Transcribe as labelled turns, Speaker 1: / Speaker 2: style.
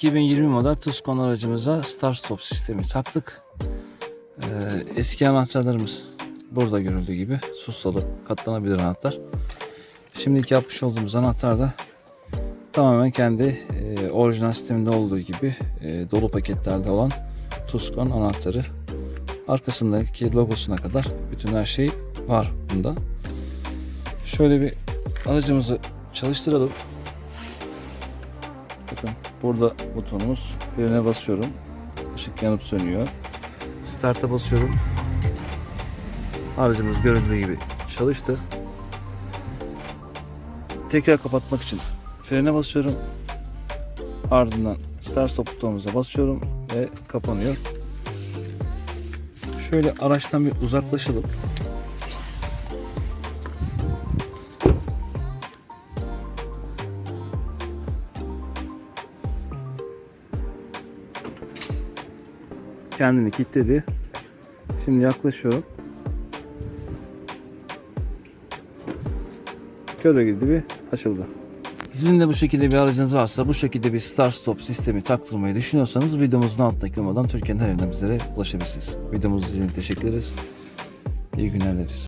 Speaker 1: 2020 model Tucson aracımıza Start Stop sistemi taktık. Ee, eski anahtarlarımız burada görüldüğü gibi sustalı katlanabilir anahtar. Şimdiki yapmış olduğumuz anahtar da tamamen kendi e, orijinal sisteminde olduğu gibi e, dolu paketlerde olan Tucson anahtarı. Arkasındaki logosuna kadar bütün her şey var bunda. Şöyle bir aracımızı çalıştıralım. Bakın burada butonumuz. Frene basıyorum. Işık yanıp sönüyor. Start'a basıyorum. Aracımız görüldüğü gibi çalıştı. Tekrar kapatmak için frene basıyorum. Ardından start stop butonumuza basıyorum ve kapanıyor. Şöyle araçtan bir uzaklaşalım. Kendini kilitledi. Şimdi yaklaşıyorum. Köre gibi açıldı. Sizin de bu şekilde bir aracınız varsa bu şekilde bir start stop sistemi taktırmayı düşünüyorsanız videomuzun altındaki numaradan Türkiye'nin her yerinden bizlere ulaşabilirsiniz. Videomuzu izlediğiniz için teşekkür ederiz. İyi günler dileriz.